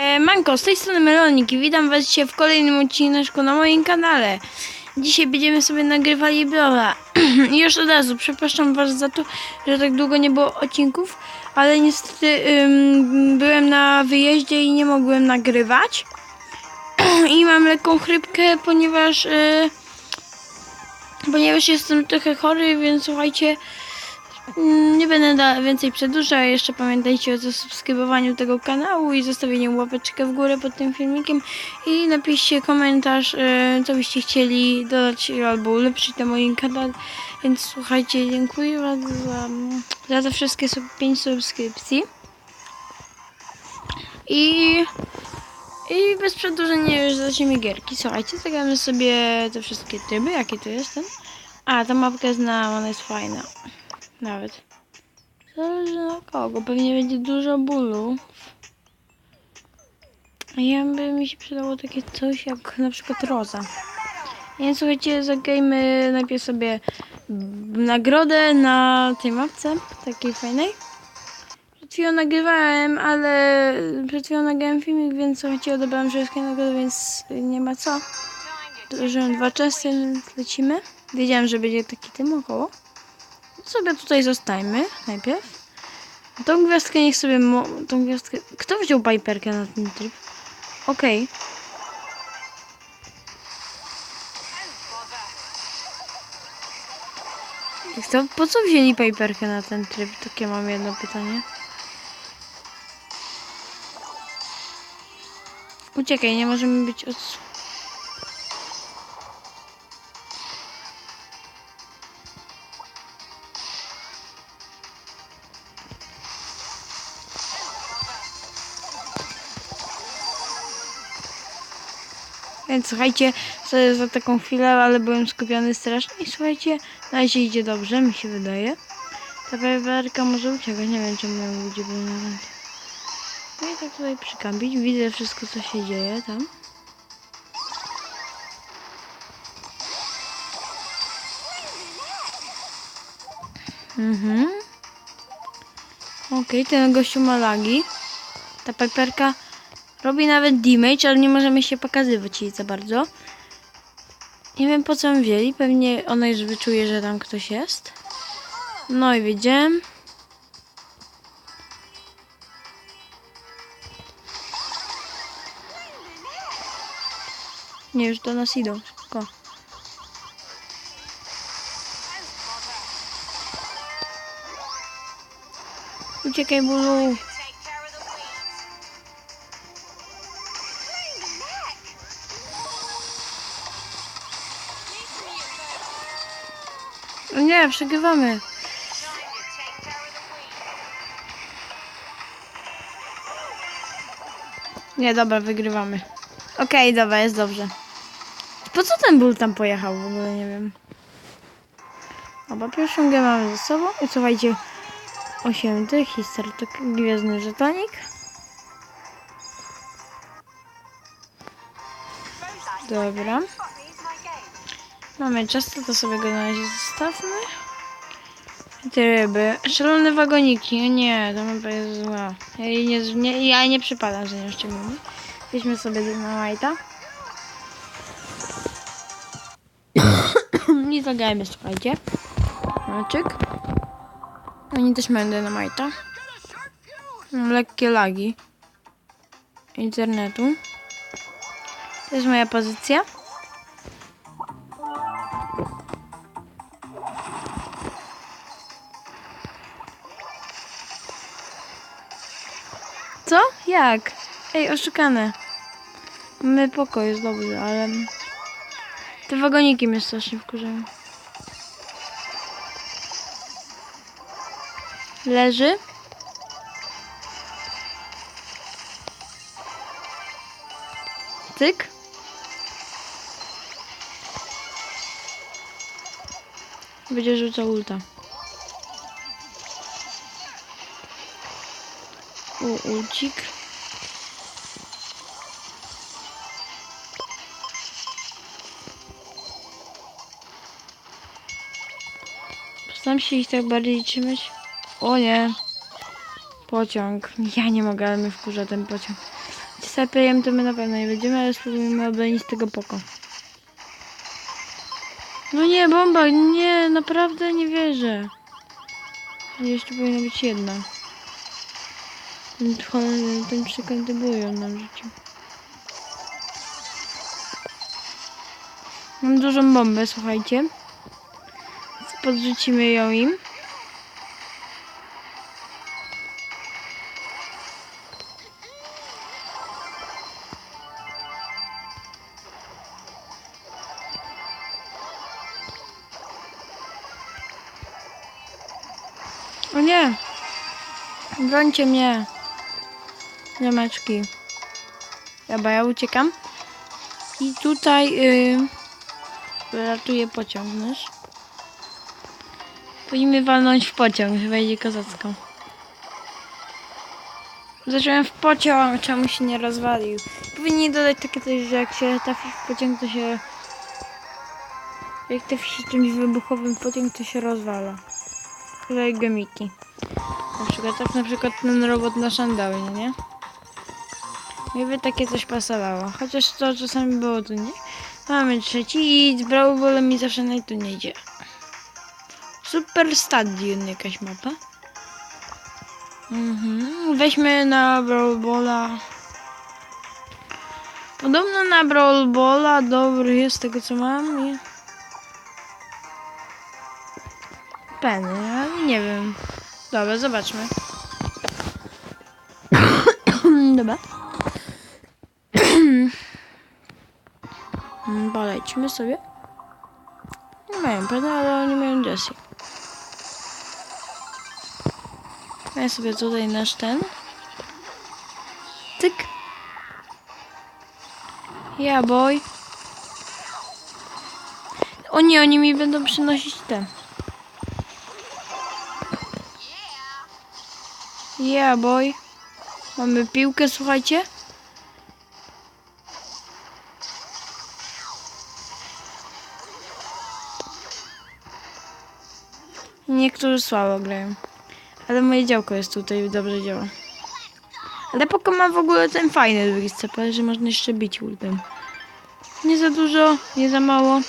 E, Manko, z tej strony Melonik i witam was dzisiaj w kolejnym odcinku na moim kanale. Dzisiaj będziemy sobie nagrywali Brawla. Już od razu przepraszam was za to, że tak długo nie było odcinków, ale niestety ym, byłem na wyjeździe i nie mogłem nagrywać. I mam lekką chrypkę, ponieważ y, ponieważ jestem trochę chory, więc słuchajcie, Nie będę więcej przedłużał. Jeszcze pamiętajcie o zasubskrybowaniu tego kanału i zostawieniu łapeczkę w górę pod tym filmikiem. I napiszcie komentarz, e, co byście chcieli dodać albo ulepszyć na moim kanale. Więc słuchajcie, dziękuję bardzo za, za te wszystkie 5 subskrypcji. I, I bez przedłużenia już zaczniemy gierki. Słuchajcie, zagramy sobie te wszystkie tryby. Jakie to jest ten? A, ta mapka znam, ona jest fajna. Nawet. Zależy na kogo. Pewnie będzie dużo bólu. A ja by mi się przydało takie coś jak na przykład roza. Więc słuchajcie, zagrajmy najpierw sobie nagrodę na tej mapce, takiej fajnej. Przed chwilą nagrywałem, ale przed chwilą nagrałem filmik, więc słuchajcie, odebrałem wszystkie nagrody, więc nie ma co. Dołożyłem dwa czasy, lecimy. Wiedziałem, że będzie taki tym około sobie tutaj zostajmy najpierw. Tą gwiazdkę niech sobie. Mo- tą gwiazdkę. Kto wziął Piperkę na ten tryb? Okej. Okay. po co wzięli Piperkę na ten tryb? Takie mam jedno pytanie. Uciekaj, nie możemy być od... Więc słuchajcie, sobie za taką chwilę, ale byłem skupiony strasznie i słuchajcie, na razie idzie dobrze, mi się wydaje. Ta pewerka może uciekać, nie wiem czemu ją ludzie byli na. No i tak tutaj przykampić, widzę wszystko co się dzieje tam. Mhm. Okej, ten gościu ma lagi. Ta peperka Robi nawet damage, ale nie możemy się pokazywać jej za bardzo. Nie wiem po co ją wzięli. Pewnie ona już wyczuje, że tam ktoś jest. No i wiedziałem. Nie, już do nas idą. Szybko. Uciekaj, bulu. Nie, przegrywamy. Nie, dobra, wygrywamy. Okej, dobra, jest dobrze. Po co ten ból tam pojechał w ogóle, nie wiem. Dobra, pierwszą grę mamy ze sobą. I słuchajcie, 8 tych, historii to gwiezdny żetonik. Dobra. Mamy czas, to sobie go na razie zostawmy. Te ryby. Szalone wagoniki. Nie, to mapa jest zła. Ja jej nie, nie, ja nie przypadam, że nie ściągniemy. Weźmy sobie na Majta. I zagrajmy, słuchajcie. Maczyk. Oni też mają dynamajta. Mam lekkie lagi internetu. To jest moja pozycja. Jak? Ej, oszukane. Mamy pokój, jest dobrze, ale... Te wagoniki mnie strasznie wkurzają. Leży. Tyk. Będzie rzucał ulta. U, ulcik. Postaram się ich tak bardziej trzymać. O nie. Pociąg. Ja nie mogę, ale mnie wkurza ten pociąg. Sapejem to my na pewno nie będziemy, ale spróbujemy tego poko. No nie, bomba, nie, naprawdę nie wierzę. Jeszcze powinna być jedna. Ten, ten przeklęty bujon nam rzucił. Mam dużą bombę, słuchajcie. Podrzucimy ją im. O nie! Brońcie mnie! Ziomeczki. Dobra, ja uciekam. I tutaj yy, ratuję pociąg nasz. Powinniśmy walnąć w pociąg, chyba idzie kozacko. Zacząłem w pociąg, czemu się nie rozwalił. Powinni dodać takie coś, że jak się trafi w pociąg, to się... Jak trafi się czymś wybuchowym pociąg, to się rozwala. Tutaj gemiki. Na przykład, tak na przykład ten robot na szandały, nie? Mi by takie coś pasowało. Chociaż to czasami było tu nie. Mamy trzeci i z Brawl mi zawsze nie idzie. Super Stadion jakaś mapa. Mhm. Weźmy na Brawl Balla. Podobno na Brawl Balla dobry jest z tego co mam. I... Penny, ale nie wiem. Dobra, zobaczmy. Dobra. Mm, Polećmy sobie. Nie mają pena, ale oni mają Jessie. Ja sobie tutaj nasz ten. Tyk. Ja boy. O nie, oni mi będą przynosić te. Yeah, boy. Mamy piłkę, słuchajcie. Niektórzy słabo grają. Ale moje działko jest tutaj, dobrze działa. Ale Poko ma w ogóle ten fajny drugi scepel, że można jeszcze bić ultem. Nie za dużo, nie za mało.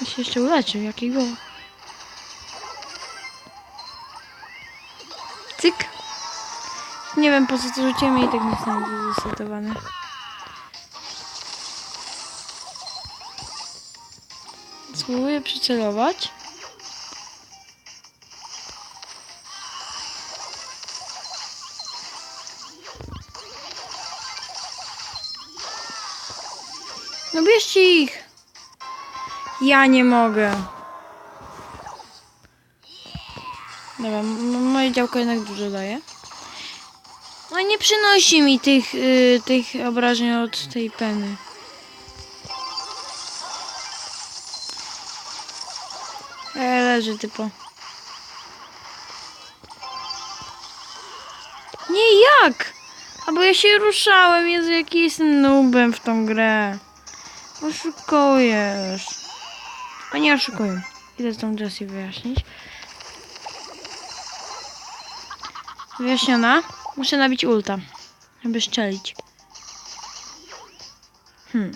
On się jeszcze uleczył, jakiego? Cyk. Nie wiem po co to rzuciłem i tak nie jestem zestartowany. Spróbuję przycelować. No bierzcie ich! Ja nie mogę. Dobra, moje działko jednak dużo daje. No nie przynosi mi tych, y, tych obrażeń od tej peny. E, leży typo. Nie jak? A bo ja się ruszałem, Jezu, jaki jestem noobem w tą grę. Oszukujesz. A nie oszukują. Idę tą Jessie wyjaśnić. Wyjaśniona. Muszę nabić ulta, żeby szczelić. Hmm.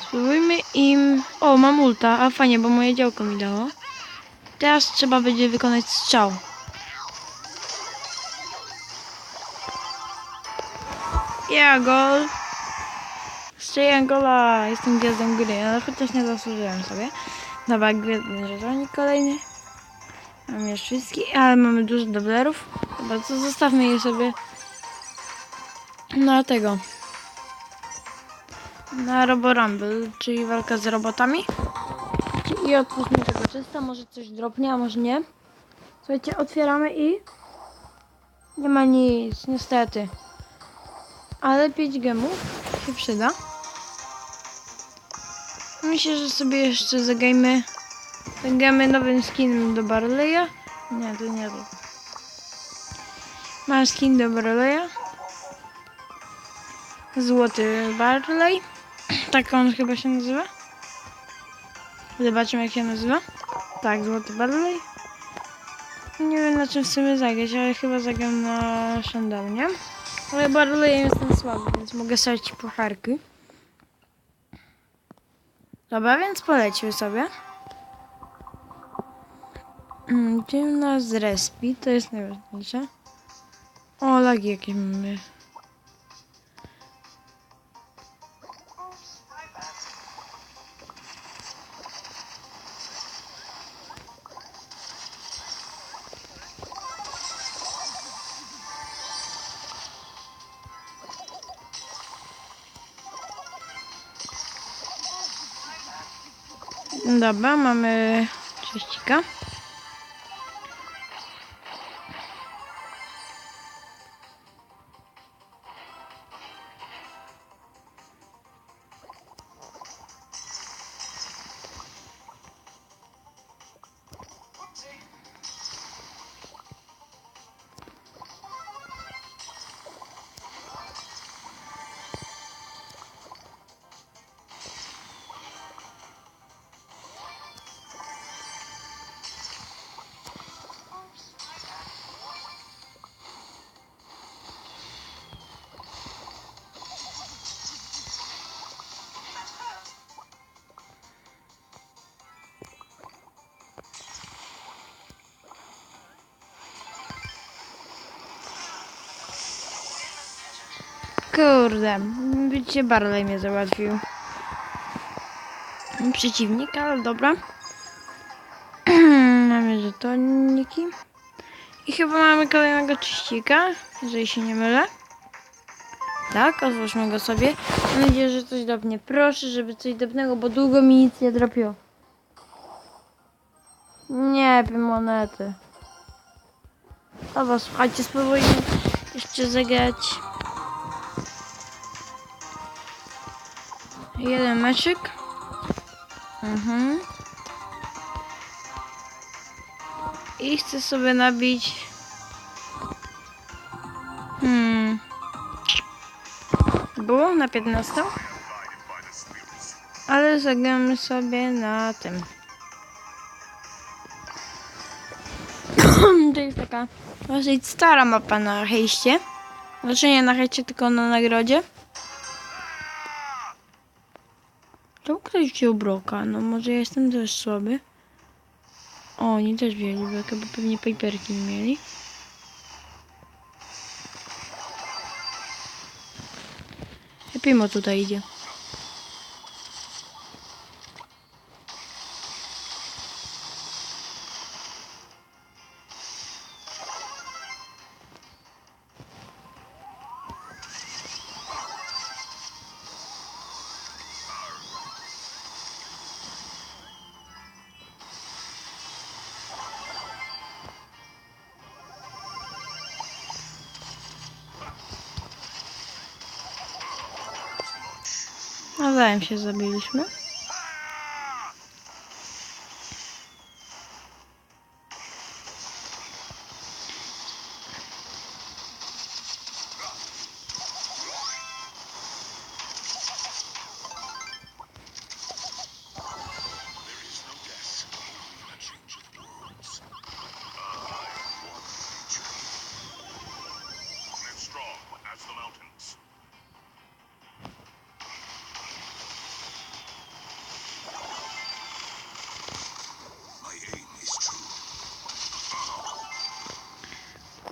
Spróbujmy im... O, mam ulta. A fajnie, bo moje działko mi dało. Teraz trzeba będzie wykonać strzał. Ja, gol. Strzeliłem gola. Jestem gwiazdą gry, ale chociaż nie zasłużyłem sobie. Dobra, gwiazdy żetonik kolejny. Mam już wszystkie, ale mamy dużo doblerów. Dobra, to zostawmy je sobie na tego. Na Roborumble, czyli walka z robotami. I otwórzmy tego czysta, może coś dropnie, a może nie. Słuchajcie, otwieramy i nie ma nic, niestety. Ale 5 gemów się przyda. Myślę, że sobie jeszcze zagrajmy Zagramy nowym skinem do Barleya. Nie, to nie to. Mam skin do Barleya. Złoty Barley. Tak on chyba się nazywa. Zobaczymy jak się nazywa. Tak, Złoty Barley. Nie wiem na czym chcemy zagrać, ale chyba zagram na Shundownie. Ale Barleyem jestem słaby, więc mogę stać pucharki. Dobra, więc polećmy sobie. Mm, Gdzie nas respi? To jest najważniejsze. O, lagi jakieś mamy. Dobra, mamy cześcika. Kurde, widzicie, Barley mnie załatwił. Przeciwnik, ale dobra. mamy żetoniki. I chyba mamy kolejnego czyścika, jeżeli się nie mylę. Tak, otwórzmy go sobie. Mam nadzieję, że coś dopnie. Proszę, żeby coś dopnęło, bo długo mi nic nie dropiło. Nie, monety. Dobra, słuchajcie, spróbujmy jeszcze zagrać. Jeden meczyk. Mhm. I chcę sobie nabić. Hmm. Było na 15. Ale zagramy sobie na tym. to jest taka dosyć stara mapa na hejście. Znaczy nie na hejście, tylko na nagrodzie. Wziął broka, no może ja jestem też słaby. O, oni też wzięli broka, bo pewnie paperki mieli. Epimo tutaj idzie. Nawzajem się zabiliśmy.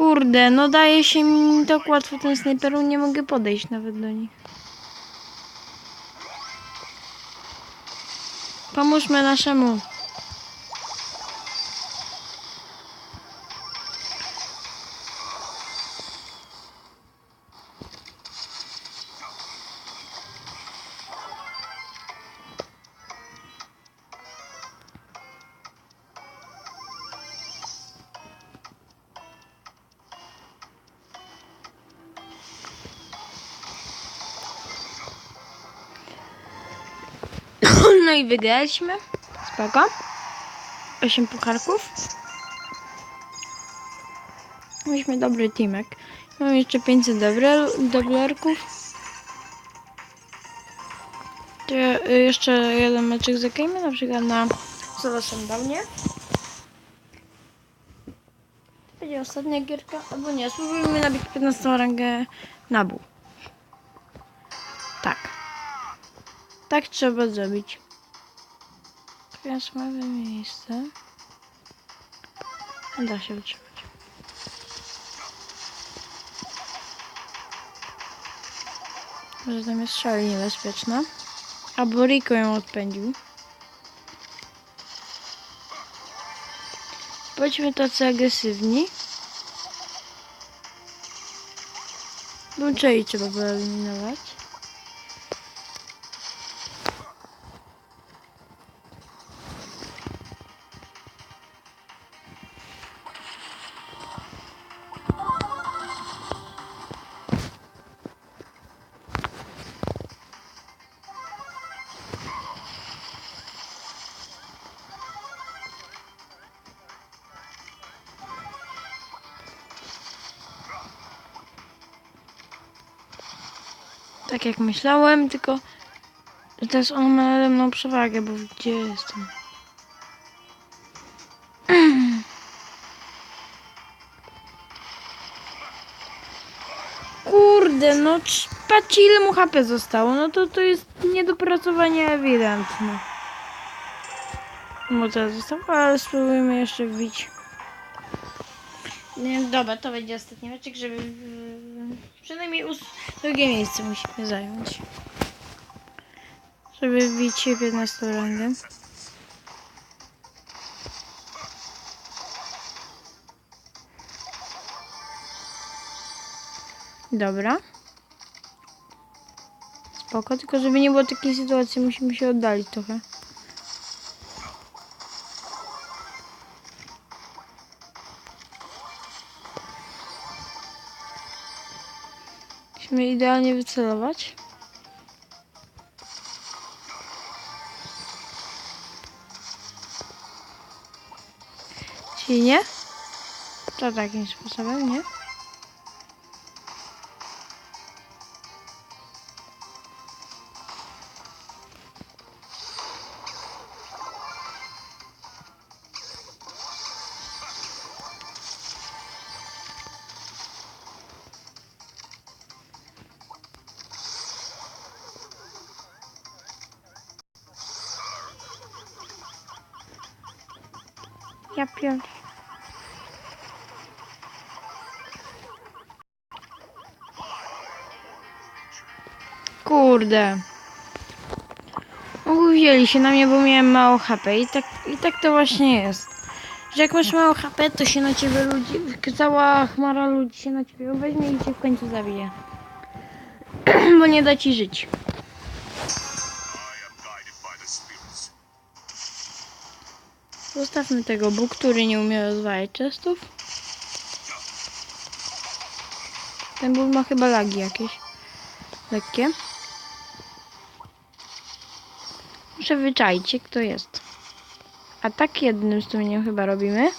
Kurde, no daje się mi tak łatwo ten snajperą, nie mogę podejść nawet do nich. Pomóżmy naszemu. I wygraliśmy. Spoko. 8 pucharków. Mieliśmy dobry teamek. Mam jeszcze 500 dobre- dolarków. To y, jeszcze jeden meczek zagrajmy, na przykład na solo sundownie. I ostatnia gierka, albo nie, spróbujmy nabić 15 rangę nabu. Tak. Tak trzeba zrobić. Mamy miejsce. Da się wytrzymać. Może tam jest szal niebezpieczna. Albo Rico ją odpędził. Bądźmy tacy agresywni. Łączej trzeba wyeliminować. Tak jak myślałem, tylko że teraz on ma nade mną przewagę, bo gdzie jestem? Kurde, no patrzcie ile mu HP zostało, no to to jest niedopracowanie ewidentne. No teraz zostało, ale spróbujmy jeszcze wbić. Dobra, to będzie ostatni meczek, żeby przynajmniej ós- drugie miejsce musimy zająć. Żeby wbić się w 15 rangę. Dobra. Spoko, tylko żeby nie było takiej sytuacji, musimy się oddalić trochę. Musimy idealnie wycelować. Czyli nie? To takim sposobem, nie? Ja pier... Kurde. Mogły wzięli się na mnie, bo miałem mało HP i tak, i tak to właśnie jest. Że jak masz mało HP, to się na ciebie ludzi, cała chmara ludzi się na ciebie weźmie i cię w końcu zabije. bo nie da ci żyć. Zostawmy tego Bóg, który nie umie rozwalać chestów. Ten ból ma chyba lagi jakieś. Lekkie. Muszę kto jest. A tak jednym strumieniem chyba robimy.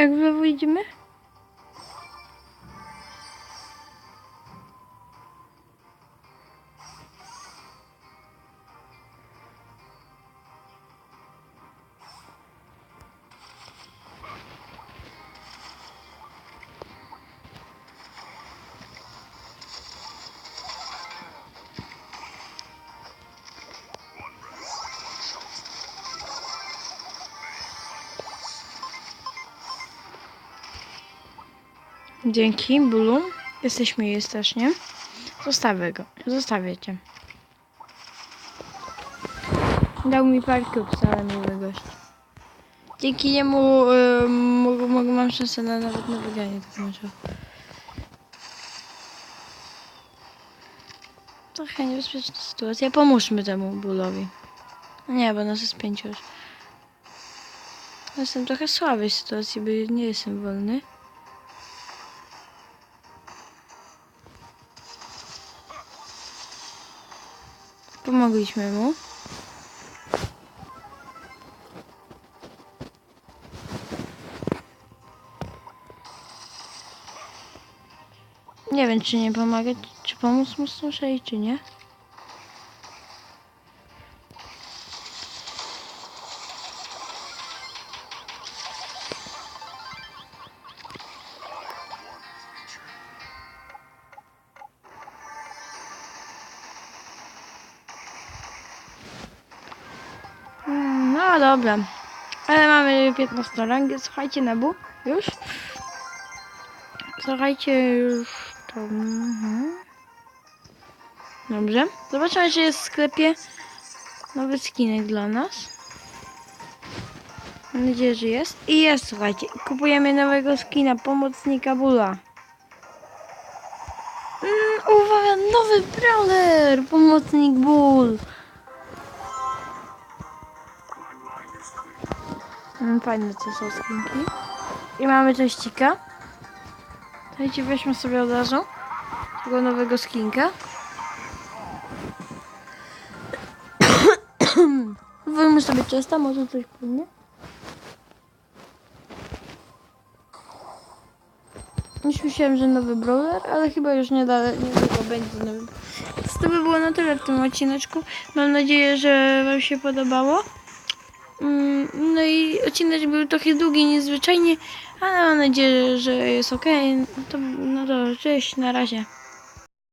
Jak w Dzięki, Bulu. Jesteś miły strasznie. Zostawię go. Zostawię cię. Dał mi parkę wcale miły gość. Dzięki niemu y, mogę, mogę, mam szansę na nawet na wygranie tak meczu. Trochę niebezpieczna sytuacja. Pomóżmy temu Bulowi. Nie, bo nas jest pięciu już. Jestem trochę w słabej sytuacji, bo nie jestem wolny. Pomogliśmy mu. Nie wiem, czy nie pomagać, czy pomóc mu słyszeć, czy nie. Dobra. Ale mamy 15 rangę. Słuchajcie, Nebu. Już? Słuchajcie, już to... Mhm. Dobrze. Zobaczymy, czy jest w sklepie nowy skinek dla nas. Mam nadzieję, że jest. I jest, słuchajcie. Kupujemy nowego skina, pomocnika Bula. Mm, uwaga, nowy brawler! Pomocnik Bull. Fajne to są skinki. I mamy teścika. Słuchajcie, weźmy sobie od razu tego nowego skinka. Wyjmę sobie czysta, może coś płynie. Myślałem, że nowy brawler, ale chyba już niedaleko niedługo będzie nowy. Więc to by było na tyle w tym odcineczku. Mam nadzieję, że Wam się podobało. Mm, No i odcinek był trochę długi, niezwyczajnie, ale mam nadzieję, że jest ok. To, no to cześć, na razie.